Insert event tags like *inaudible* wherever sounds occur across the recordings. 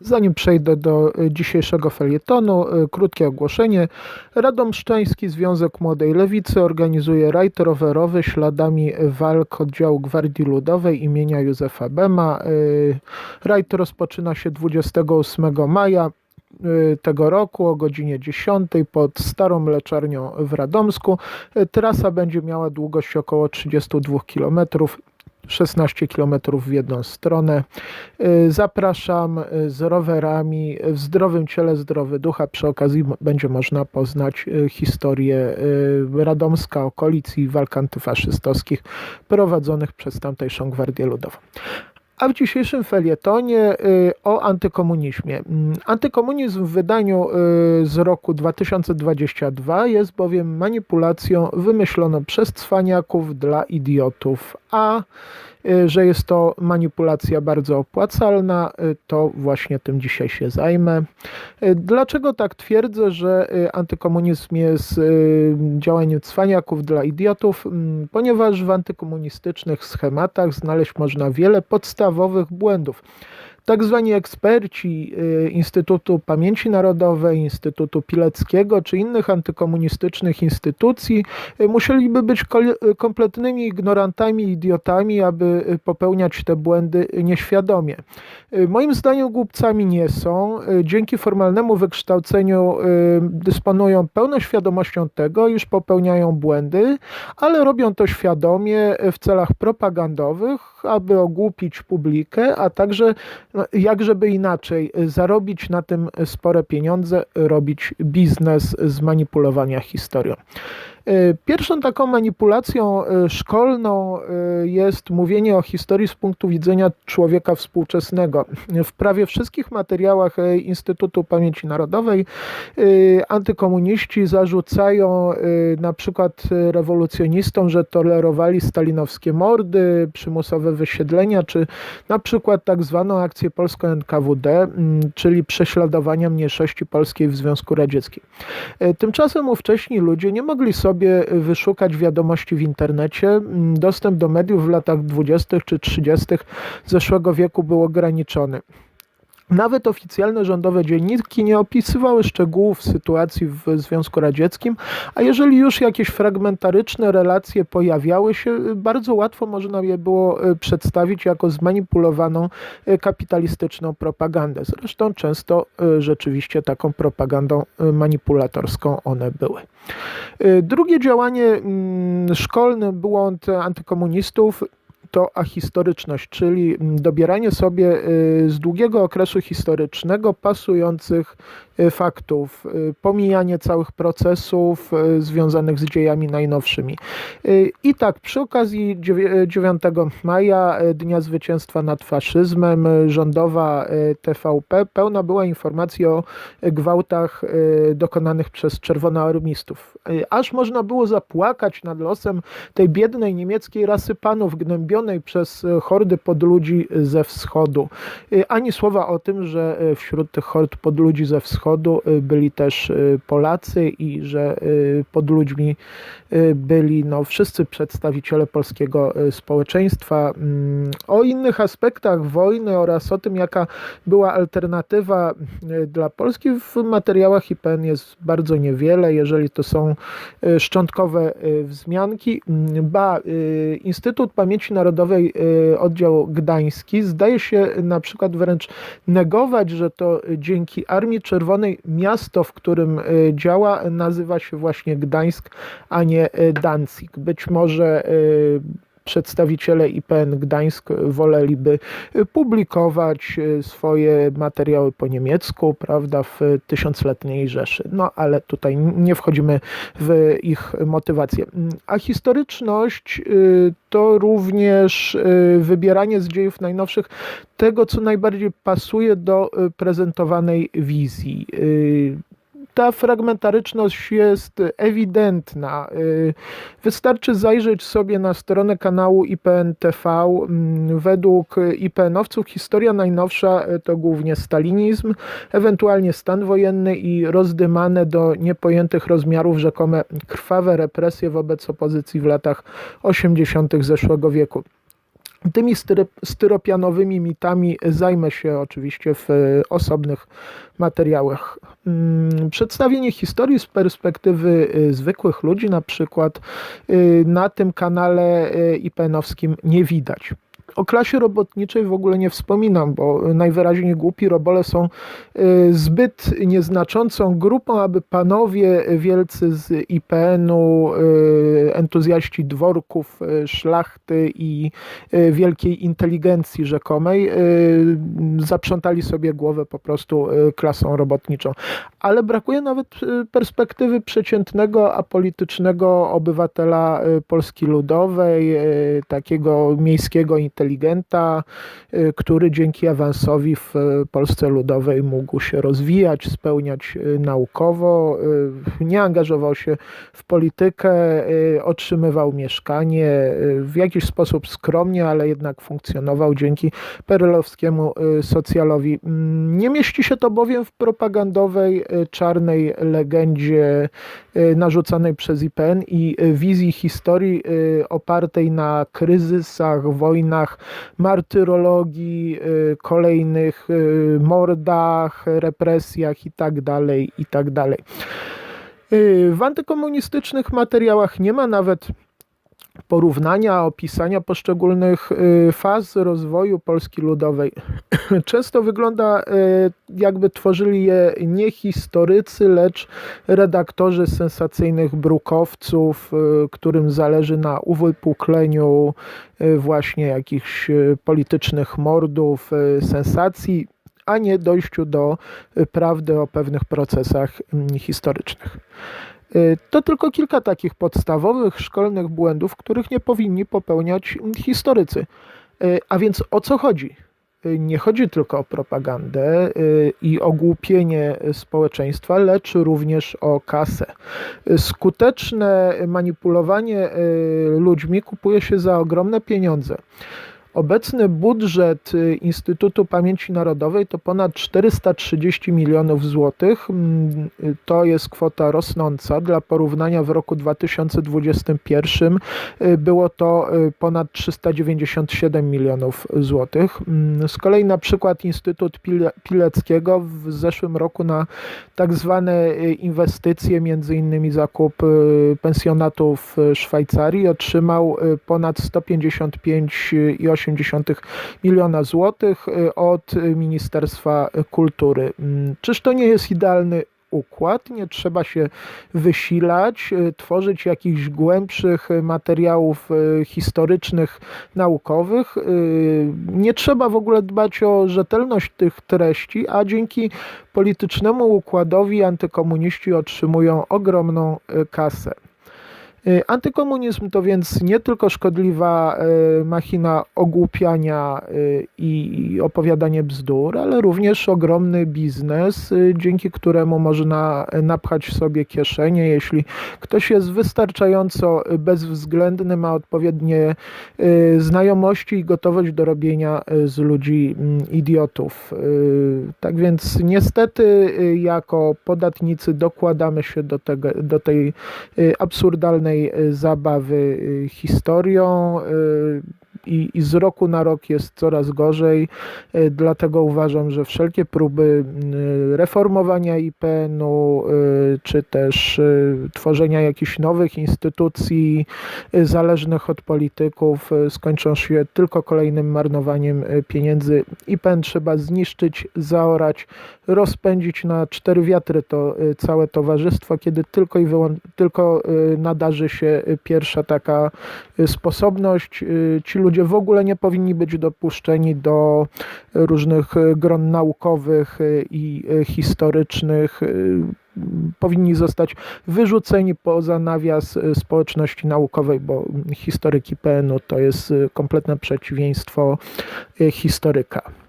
Zanim przejdę do y, dzisiejszego felietonu, y, krótkie ogłoszenie. Radomszczański Związek Młodej Lewicy organizuje rajd rowerowy śladami walk oddziału Gwardii Ludowej imienia Józefa Bema. Y, Rajd rozpoczyna się 28 maja tego roku o godzinie 10 pod Starą Mleczarnią w Radomsku. Trasa będzie miała długość około 32 km. 16 km w jedną stronę. Y, Zapraszam y, z rowerami w zdrowym ciele, zdrowy duch, a przy okazji będzie można poznać y, historię Radomska, okolic i walk antyfaszystowskich prowadzonych przez tamtejszą Gwardię Ludową. A w dzisiejszym felietonie y, o antykomunizmie. Mm, Antykomunizm w wydaniu y, z roku 2022 jest bowiem manipulacją wymyśloną przez cwaniaków dla idiotów, a że jest to manipulacja bardzo opłacalna, y, to właśnie tym dzisiaj się zajmę. Y, Dlaczego tak twierdzę, że y, antykomunizm jest y, działaniem cwaniaków dla idiotów? Mm, Ponieważ w antykomunistycznych schematach znaleźć można wiele podstawowych błędów. Tak zwani eksperci y, Instytutu Pamięci Narodowej, Instytutu Pileckiego czy innych antykomunistycznych instytucji y, musieliby być y, kompletnymi ignorantami, idiotami, aby popełniać te błędy nieświadomie. Moim zdaniem głupcami nie są. Dzięki formalnemu wykształceniu dysponują pełną świadomością tego, iż popełniają błędy, ale robią to świadomie w celach propagandowych, aby ogłupić publikę, a także no, jak żeby inaczej, y, zarobić na tym spore pieniądze, robić biznes z manipulowania historią. Y, Pierwszą taką manipulacją y, szkolną y, jest mówienie o historii z punktu widzenia człowieka współczesnego. W prawie wszystkich materiałach Instytutu Pamięci Narodowej antykomuniści zarzucają na przykład rewolucjonistom, że tolerowali stalinowskie mordy, przymusowe wysiedlenia, czy na przykład tak zwaną akcję polską NKWD, czyli prześladowania mniejszości polskiej w Związku Radzieckim. E, Tymczasem ówcześni ludzie nie mogli sobie wyszukać wiadomości w internecie. Mm, Dostęp do mediów w latach 20. czy 30. zeszłego wieku był ograniczony. Nawet oficjalne rządowe dzienniki nie opisywały szczegółów sytuacji w Związku Radzieckim, a jeżeli już jakieś fragmentaryczne relacje pojawiały się, bardzo łatwo można je było e, przedstawić jako zmanipulowaną e, kapitalistyczną propagandę. Zresztą często e, rzeczywiście taką propagandą manipulatorską one były. Drugie działanie mm, szkolne, błąd antykomunistów to ahistoryczność, czyli dobieranie sobie y, z długiego okresu historycznego pasujących y, faktów, y, pomijanie całych procesów związanych z dziejami najnowszymi. I tak, przy okazji dziewię- 9 maja, Dnia Zwycięstwa nad faszyzmem, rządowa TVP pełna była informacji o gwałtach dokonanych przez czerwonoarmistów. Aż można było zapłakać nad losem tej biednej niemieckiej rasy panów, gnębionej przez y, hordy podludzi ze wschodu. Y, Ani słowa o tym, że wśród tych hord podludzi ze wschodu byli też Polacy i że pod ludźmi byli no, wszyscy przedstawiciele polskiego społeczeństwa. Mm, O innych aspektach wojny oraz o tym, jaka była alternatywa dla Polski w materiałach IPN jest bardzo niewiele, jeżeli to są szczątkowe wzmianki. Mm, Ba, Instytut Pamięci Narodowej, y, oddział gdański, zdaje się na przykład wręcz negować, że to dzięki Armii Czerwonej miasto, w którym y, działa, nazywa się właśnie Gdańsk, a nie y, Danzig. Być może przedstawiciele IPN Gdańsk woleliby publikować y, swoje materiały po niemiecku, prawda, w tysiącletniej Rzeszy. No ale tutaj nie wchodzimy w ich motywację. A historyczność y, to również y, wybieranie z dziejów najnowszych tego, co najbardziej pasuje do prezentowanej wizji. Ta fragmentaryczność jest ewidentna. Y, Wystarczy zajrzeć sobie na stronę kanału IPN TV. Mm, Według IPN-owców historia najnowsza y, to głównie stalinizm, ewentualnie stan wojenny i rozdymane do niepojętych rozmiarów rzekome krwawe represje wobec opozycji w latach 80. zeszłego wieku. Tymi styropianowymi mitami zajmę się oczywiście w osobnych materiałach. Mm, przedstawienie historii z perspektywy zwykłych ludzi, na przykład na tym kanale IPN-owskim nie widać. O klasie robotniczej w ogóle nie wspominam, bo najwyraźniej głupi robole są y, zbyt nieznaczącą grupą, aby panowie wielcy z IPN-u, y, entuzjaści dworków, y, szlachty i wielkiej inteligencji rzekomej zaprzątali sobie głowę po prostu klasą robotniczą. Ale brakuje nawet perspektywy przeciętnego, apolitycznego obywatela Polski Ludowej, takiego miejskiego inteligenta, y, który dzięki awansowi w Polsce Ludowej mógł się rozwijać, spełniać y, naukowo, y, nie angażował się w politykę, otrzymywał mieszkanie w jakiś sposób skromnie, ale jednak funkcjonował dzięki perelowskiemu socjalowi. Mm, nie mieści się to bowiem w propagandowej czarnej legendzie narzucanej przez IPN i wizji historii opartej na kryzysach, wojnach, martyrologii, y, kolejnych y, mordach, represjach itd. Tak itd. Tak y, w antykomunistycznych materiałach nie ma nawet porównania, opisania poszczególnych y, faz rozwoju Polski Ludowej. *clears throat* Często wygląda, y, jakby tworzyli je nie historycy, lecz redaktorzy sensacyjnych brukowców, y, którym zależy na uwypukleniu właśnie jakichś politycznych mordów, sensacji, a nie dojściu do prawdy o pewnych procesach mm, historycznych. Y, to tylko kilka takich podstawowych szkolnych błędów, których nie powinni popełniać historycy. Y, a więc o co chodzi? Y, nie chodzi tylko o propagandę i ogłupienie społeczeństwa, lecz również o kasę. Skuteczne manipulowanie ludźmi kupuje się za ogromne pieniądze. Obecny budżet y, Instytutu Pamięci Narodowej to ponad 430 milionów złotych. Mm, to jest kwota rosnąca. Dla porównania w roku 2021 y, było to y, ponad 397 milionów złotych. Mm, z kolei na przykład Instytut Pileckiego w zeszłym roku na tak zwane inwestycje, między innymi zakup pensjonatu w Szwajcarii otrzymał ponad 155,8 1,8 miliona złotych y, od Ministerstwa Kultury. Mm, czyż to nie jest idealny układ, nie trzeba się wysilać, y, tworzyć jakichś głębszych materiałów y, historycznych, naukowych. Nie trzeba w ogóle dbać o rzetelność tych treści, a dzięki politycznemu układowi antykomuniści otrzymują ogromną kasę. Y, antykomunizm to więc nie tylko szkodliwa y, machina ogłupiania y, i opowiadanie bzdur, ale również ogromny biznes, dzięki któremu można napchać sobie kieszenie. Jeśli ktoś jest wystarczająco bezwzględny, ma odpowiednie znajomości i gotowość do robienia z ludzi mm, idiotów. Tak więc niestety jako podatnicy dokładamy się do, tego, do tej absurdalnej Y, zabawy y, historią y, i, i z roku na rok jest coraz gorzej. Dlatego uważam, że wszelkie próby reformowania IPN-u, czy też tworzenia jakichś nowych instytucji zależnych od polityków skończą się tylko kolejnym marnowaniem pieniędzy. IPN trzeba zniszczyć, zaorać, rozpędzić na cztery wiatry to całe towarzystwo, kiedy tylko i tylko nadarzy się pierwsza taka y, sposobność. Y, ci ludzie w ogóle nie powinni być dopuszczeni do różnych gron naukowych i historycznych powinni zostać wyrzuceni poza nawias społeczności naukowej, bo historyki PN-u to jest kompletne przeciwieństwo historyka.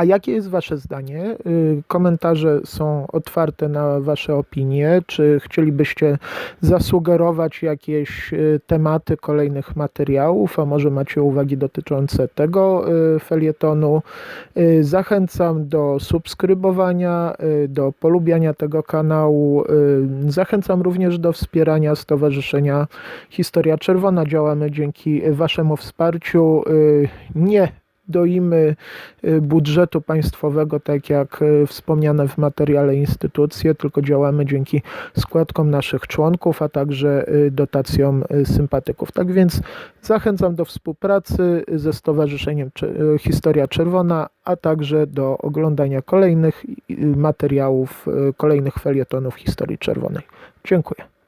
A jakie jest Wasze zdanie? Y, Komentarze są otwarte na Wasze opinie. Czy chcielibyście zasugerować jakieś y, tematy kolejnych materiałów, a może macie uwagi dotyczące tego y, felietonu? Zachęcam do subskrybowania, do polubiania tego kanału. Zachęcam również do wspierania Stowarzyszenia Historia Czerwona. Działamy dzięki Waszemu wsparciu. Nie doimy y, budżetu państwowego, tak jak y, wspomniane w materiale instytucje, tylko działamy dzięki składkom naszych członków, a także y, dotacjom sympatyków. Tak więc zachęcam do współpracy ze Stowarzyszeniem Historia Czerwona, a także do oglądania kolejnych materiałów, kolejnych felietonów historii czerwonej. Dziękuję.